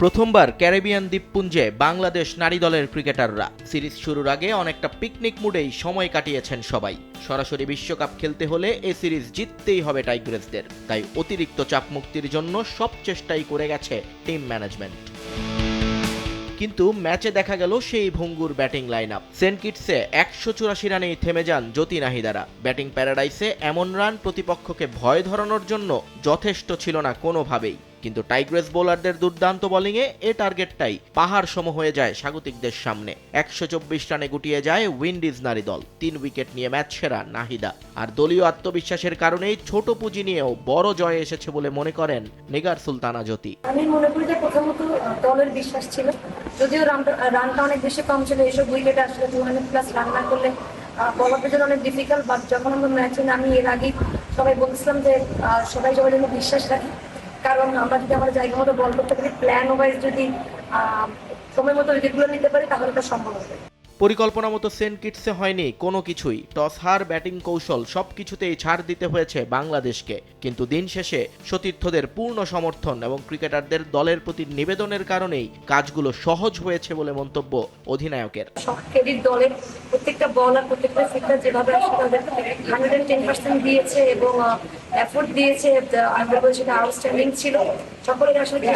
প্রথমবার ক্যারিবিয়ান দ্বীপপুঞ্জে বাংলাদেশ নারী দলের ক্রিকেটাররা। সিরিজ শুরুর আগে অনেকটা পিকনিক মুডেই সময় কাটিয়েছেন সবাই। সরাসরি বিশ্বকাপ খেলতে হলে এ সিরিজ জিততেই হবে টাইগ্রেসদের। তাই অতিরিক্ত চাপ মুক্তির জন্য সব চেষ্টাই করে গেছে টিম ম্যানেজমেন্ট। কিন্তু ম্যাচে দেখা গেল সেই ভঙ্গুর ব্যাটিং লাইন আপ সেন্ট কিটসে একশো চুরাশি রানেই থেমে যান জ্যোতি নাহিদারা। ব্যাটিং প্যারাডাইসে এমন রান প্রতিপক্ষকে ভয় ধরানোর জন্য যথেষ্ট ছিল না কোনোভাবেই। কিন্তু টাইগ্রেস বোলারদের দুর্দান্ত বোলিংয়ে এ টার্গেটটাই পাহাড় সম হয়ে যায় স্বাগতিকদের সামনে। একশো চব্বিশ রানে গুটিয়ে যায় উইন্ডিজ নারী দল। তিন উইকেট নিয়ে ম্যাচ সেরা নাহিদা। আর দলীয় আত্মবিশ্বাসের কারণেই ছোট পুঁজি নিয়েও বড় জয় এসেছে বলে মনে করেন নিগার সুলতানা জ্যোতি। আমি মনে করি যে প্রথমত দলের বিশ্বাস ছিল। যদিও রানটা অনেক বেশি কম ছিল, এইসব উইকেটে আসলে টু প্লাস রান না করলে বলারদের জন্য অনেক ডিফিকাল্ট বাট যখন আমরা ম্যাচে নামি, এর আগে সবাই বলছিলাম যে সবাই সবাই জন্য বিশ্বাস রাখি। কারণ আমরা যদি আমার জায়গা মতো বল করতে পারি প্ল্যান ওয়াইজ যদি সময় মতো যেগুলো নিতে পারি, তাহলে তো সম্ভব হবে। পরিকল্পনা মতো সেন্ট কিটসে হয়নি কোনো কিছুই। টস হার, ব্যাটিং কৌশল সবকিছুতেই ছাড় দিতে হয়েছে বাংলাদেশকে। কিন্তু দিন শেষে সতীর্থদের পূর্ণ সমর্থন এবং ক্রিকেটারদের দলের প্রতি নিবেদনের কারণেই কাজগুলো সহজ হয়েছে বলে মন্তব্য অধিনায়কের। দলের প্রত্যেকটা বলার প্রত্যেকটা ফিল্ডার যেভাবে হান্ড্রেড টেন পার্সেন্ট দিয়েছে এবং এফোর্ট দিয়েছে। বলছি সেটা আউটস্ট্যান্ডিং ছিল। সকলের আসলে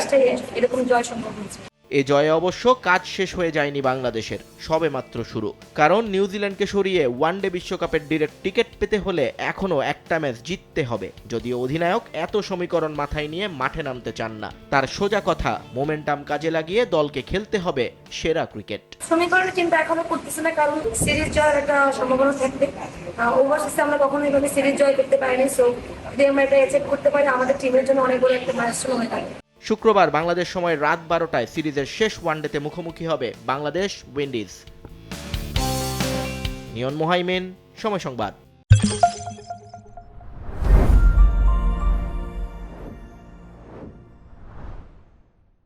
এরকম জয় সম্ভব হয়েছে। এ জয়ে অবশ্য কাজ শেষ হয়ে যায়নি বাংলাদেশের, সবে মাত্র শুরু। কারণ নিউজিল্যান্ডকে সরিয়ে ওয়ানডে বিশ্বকাপের ডিরেক্ট টিকিট পেতে হলে এখনও একটা ম্যাচ জিততে হবে। যদিও অধিনায়ক এত সমীকরণ মাথায় নিয়ে মাঠে নামতে চান না। তার সোজা কথা, মোমেন্টাম কাজে লাগিয়ে দলকে খেলতে হবে সেরা ক্রিকেট। চিন্তা এখনও করতেছে না, কারণ সিরিজ জয়ের একটা সম্ভাবনা থাকবে। আমরা এভাবে সিরিজ জয় করতে পারিনি সো যদি আমরা এটা করতে পারি, আমাদের টিমের জন্য অনেক বড় একটা ম্যাচ হয়ে থাকে শুক্রবার বাংলাদেশ সময় রাত বারোটায় সিরিজের শেষ ওয়ানডেতে মুখোমুখি হবে বাংলাদেশ উইন্ডিজ। নিয়ন মোহাইমেন, সময় সংবাদ।